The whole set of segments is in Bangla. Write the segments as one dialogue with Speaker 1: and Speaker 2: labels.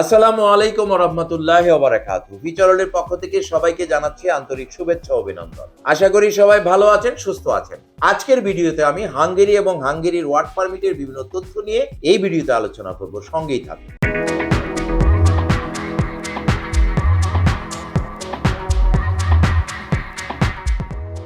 Speaker 1: আসসালামু আলাইকুম রহমতুল্লাহ ওবরাকাতু বিচরণের পক্ষ থেকে সবাইকে জানাচ্ছি আন্তরিক শুভেচ্ছা অভিনন্দন। আশা করি সবাই ভালো আছেন, সুস্থ আছেন। আজকের ভিডিওতে আমি হাঙ্গেরি এবং হাঙ্গেরির ওয়ার্ক পারমিটের বিভিন্ন তথ্য নিয়ে এই ভিডিওতে আলোচনা করব। সঙ্গেই থাকুন।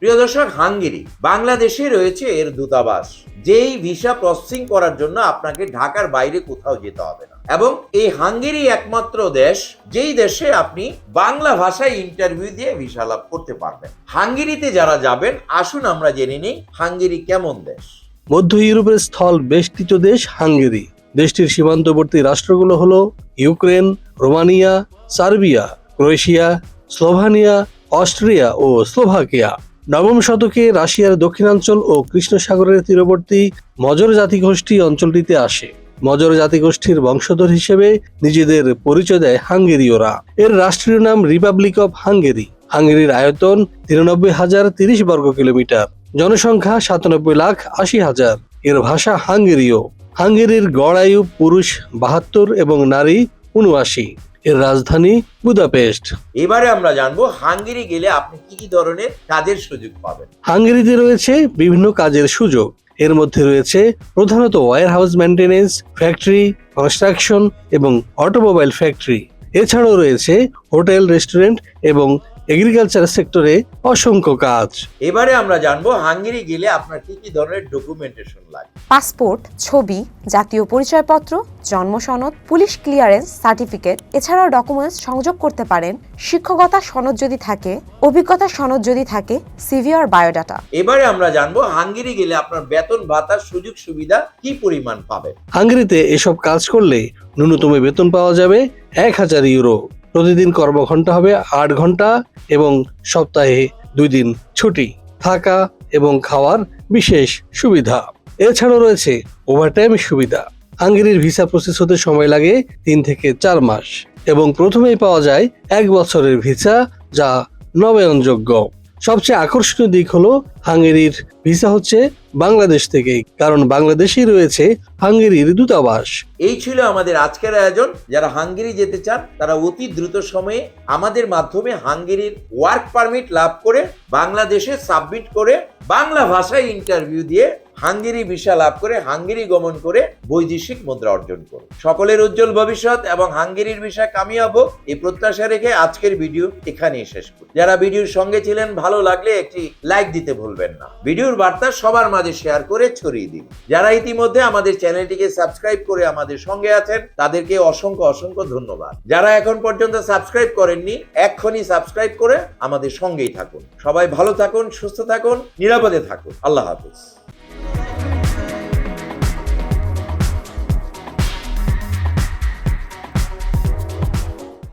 Speaker 1: প্রিয় দর্শক, হাঙ্গেরি বাংলাদেশে রয়েছে এর দূতাবাস। যেই ভিসা প্রসেসিং করার জন্য আপনাকে ঢাকার বাইরে কোথাও যেতে হবে না। এবং এই হাঙ্গেরি একমাত্র দেশ যেই দেশে আপনি বাংলা ভাষায় ইন্টারভিউ দিয়ে ভিসা লাভ করতে পারবেন। হাঙ্গেরিতে যারা যাবেন, আসুন আমরা জেনে নিই হাঙ্গেরি কেমন দেশ।
Speaker 2: মধ্য ইউরোপের স্থল বেষ্টিত দেশ হাঙ্গেরি। দেশটির সীমান্তবর্তী রাষ্ট্রগুলো হলো Ukraine, Romania, Serbia, Croatia, Slovenia, Austria ও স্লোভাকিয়া। নবম শতকে রাশিয়ার দক্ষিণাঞ্চল ও কৃষ্ণ সাগরের তীরবর্তী মজর জাতিগোষ্ঠী অঞ্চলটিতে আসে। মজর জাতিগোষ্ঠীর বংশধর হিসেবে নিজেদের পরিচয় দেয় হাঙ্গেরীয়রা। এর রাষ্ট্রীয় নাম রিপাবলিক অফ হাঙ্গেরি হাঙ্গেরির আয়তন তিরানব্বই হাজার তিরিশ বর্গ কিলোমিটার। জনসংখ্যা সাতানব্বই লাখ আশি হাজার। এর ভাষা হাঙ্গেরীয়। হাঙ্গেরির গড় আয়ু পুরুষ বাহাত্তর এবং নারী উনআশি। এর রাজধানী বুদাপেস্ট।
Speaker 1: এবারে আমরা জানব হাঙ্গেরি গেলে আপনি কি কি ধরনের কাজের সুযোগ পাবেন।
Speaker 2: হাঙ্গেরিতে রয়েছে বিভিন্ন কাজের সুযোগ। এর মধ্যে রয়েছে প্রধানত warehouse maintenance factory, construction এবং অটোমোবাইল ফ্যাক্টরি। এছাড়াও রয়েছে হোটেল, রেস্টুরেন্ট এবং এগ্রিকালচার সেক্টরে অসংখ্য কাজ।
Speaker 1: এবারে আমরা জানব হাঙ্গেরি গেলে আপনার কি কি ধরনের ডকুমেন্টেশন লাগে।
Speaker 3: পাসপোর্ট ছবি জাতীয় পরিচয়পত্র জন্ম সনদ পুলিশ ক্লিয়ারেন্স সার্টিফিকেট এছাড়াও ডকুমেন্টস সংযোগ করতে পারেন। শিক্ষকতা সনদ যদি থাকে অভিজ্ঞতা সনদ যদি থাকে সিভি আর বায়োডাটা
Speaker 1: এবারে আমরা জানব হাঙ্গেরি গেলে আপনার বেতন ভাতার সুযোগ সুবিধা কি পরিমাণ পাবেন।
Speaker 2: হাঙ্গেরিতে এসব কাজ করলে ন্যূনতম বেতন পাওয়া যাবে এক হাজার ইউরো। প্রতিদিন কর্মঘণ্টা হবে আট ঘণ্টা এবং সপ্তাহে দুই দিন ছুটি, থাকা এবং খাওয়ার বিশেষ সুবিধা। এছাড়াও রয়েছে ওভারটাইম সুবিধা। হাঙ্গেরির ভিসা প্রসেস হতে সময় লাগে তিন থেকে চার মাস এবং প্রথমেই পাওয়া যায় এক বছরের ভিসা যা নবায়নযোগ্য। সবচেয়ে আকর্ষণীয় দিক হলো হাঙ্গেরির ভিসা হচ্ছে বাংলাদেশ থেকে কারণ বাংলাদেশেই রয়েছে হাঙ্গেরির দূতাবাস।
Speaker 1: এই ছিল আমাদের আজকের আয়োজন। যারা হাঙ্গেরি যেতে চান, তারা অতি দ্রুত সময়ে আমাদের মাধ্যমে হাঙ্গেরির ওয়ার্ক পারমিট লাভ করে বাংলাদেশে সাবমিট করে বাংলা ভাষায় ইন্টারভিউ দিয়ে হাঙ্গেরি ভিসা লাভ করে, হাঙ্গেরি গমন করে বৈদেশিক মুদ্রা অর্জন করুন। সকলের উজ্জ্বল ভবিষ্যৎ এবং হাঙ্গেরির ভিসা কামিয়াব এই প্রত্যাশা রেখে আজকের ভিডিও এখানেই শেষ করি। যারা ভিডিওর সঙ্গে ছিলেন, ভালো লাগলে একটি লাইক দিতে ভুলবেন না। ভিডিওর বার্তা সবার মাঝে শেয়ার করে ছড়িয়ে দিন। যারা ইতিমধ্যে আমাদের চ্যানেলটিকে সাবস্ক্রাইব করে আমাদের সঙ্গে আছেন, তাদেরকে অসংখ্য অসংখ্য ধন্যবাদ। যারা এখন পর্যন্ত সাবস্ক্রাইব করেননি, এক্ষুনি সাবস্ক্রাইব করে আমাদের সঙ্গেই থাকুন। সবাই ভালো থাকুন, সুস্থ থাকুন, নিরাপদে থাকুন। আল্লাহ হাফিজ।